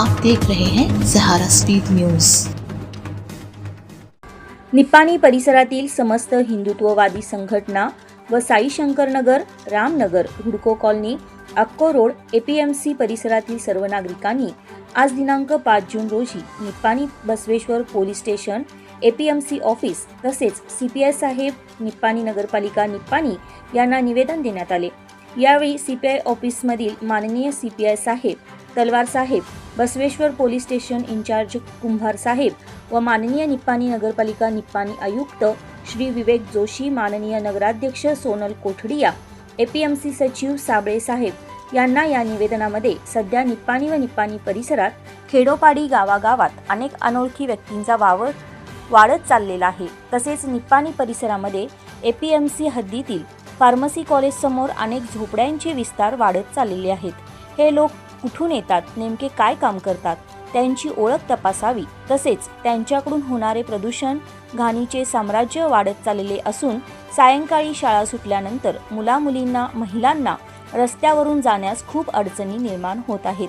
आप देख रहे हैं सहारा स्पीड न्यूज। निप्पाणी परिसरातील समस्त हिंदुत्ववादी संघटना व साईशंकरनगर रामनगर हुडको कॉलनी अक्को रोड एपीएमसी परिसरातील सर्व नागरिकांनी आज दिनांक पाच जून रोजी Nippani Basaveshwar police station APMC office तसेच सीपीआय साहेब निप्पाणी नगरपालिका निप्पाणी यांना निवेदन देण्यात आले. यावेळी सीपीआय ऑफिसमधील माननीय सीपीआय साहेब तलवार साहेब Basaveshwar police station incharge Kumbhar साहेब व माननीय निप्पाणी नगरपालिका निप्पाणी आयुक्त श्री विवेक जोशी माननीय नगराध्यक्ष सोनल कोठडिया एपीएमसी सचिव साबळे साहेब यांना या निवेदनामध्ये सध्या निप्पाणी व निप्पाणी परिसरात खेडोपाडी गावागावात अनेक अनोळखी व्यक्तींचा वावर वाढत चाललेला आहे. तसेच निप्पाणी परिसरामध्ये एपीएमसी हद्दीतील फार्मसी कॉलेजसमोर अनेक झोपड्यांचे विस्तार वाढत चाललेले आहेत. हे लोक कुठून येतात? नेमके काय काम करतात? त्यांची ओळख तपासावी. तसेच त्यांच्याकडून होणारे प्रदूषण घाणीचे साम्राज्य वाढत चाललेले असून सायंकाळी शाळा सुटल्यानंतर मुलामुलींना महिलांना रस्त्यावरून जाण्यास खूप अडचणी निर्माण होत आहेत.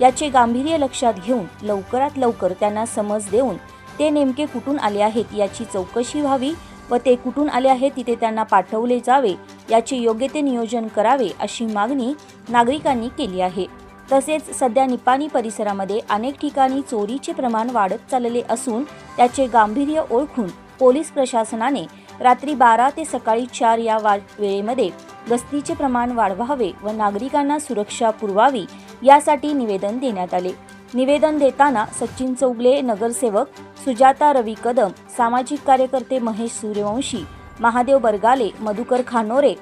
याचे गांभीर्य लक्षात घेऊन लवकरात लवकर त्यांना समज देऊन ते नेमके कुठून आले आहेत याची चौकशी व्हावी व ते कुठून आले आहेत तिथे त्यांना पाठवले जावे याचे योग्य ते नियोजन करावे अशी मागणी नागरिकांनी केली आहे. तसेच सध्या निपाणी परिसरामध्ये अनेक ठिकाणी चोरीचे प्रमाण वाढत चाललेले असून त्याचे गांभीर्य ओळखून पोलीस प्रशासनाने रात्री बारा ते सकाळी चार या वा वेळेमध्ये गस्तीचे प्रमाण वाढवावे व नागरिकांना सुरक्षा पुरवावी यासाठी निवेदन देण्यात आले. निवेदन देताना सचिन चौगले नगरसेवक सुजाता रवी कदम सामाजिक कार्यकर्ते Mahesh Suryavanshi Mahadev Bargale Madhukar खानोरे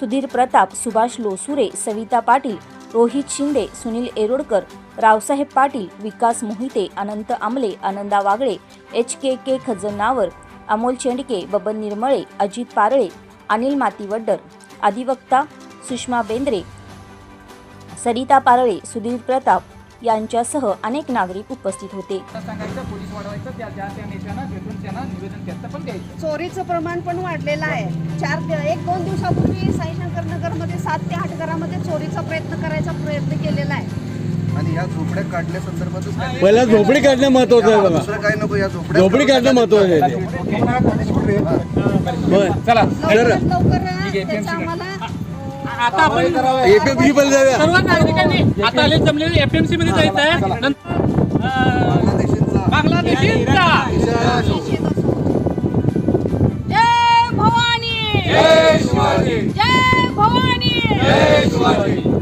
Sudhir Pratap Subhash लोसुरे Savita Patil Rohit Shinde Sunil एरोडकर Raosaheb Patil Vikas Mohite Anant Amle Ananda Wagle H K K Khajanavar Amol Chendke Baban Nirmale Ajit Parale Anil Matiwaddar अधिवक्ता सुषमा बेंद्रे सरिता पारळे सुधीर प्रताप यांच्यासह अनेक नागरिक उपस्थित होते. सांगायचं पोलीस वाढवायचं त्या ज्या त्या नेत्यांना भेटून त्यांना निवेदन त्याचं पण द्यायचं. चोरीचं प्रमाण पण वाढलेलं आहे. चार एक दोन दिवसापूर्वी साईशंकर नगरमध्ये सात ते आठ घरामध्ये चोरीचा प्रयत्न करायचा प्रयत्न केलेला आहे. आणि या झोपड्या काढल्या संदर्भातच काय- पहिला झोपडी काढणं महत्वाचं आहे बघा. दुसरं काय नको या झोपड्या झोपडी काढणं महत्वाचं आहे. चला. लवकर आम्हाला आता आपण एपीएमसी पण जाऊया. सर्व नागरिकांनी आता आले जमलेले एफएमसी मध्ये जायचं आहे नंतर बांगलादेशींचा जय भवानी. जय भवानी.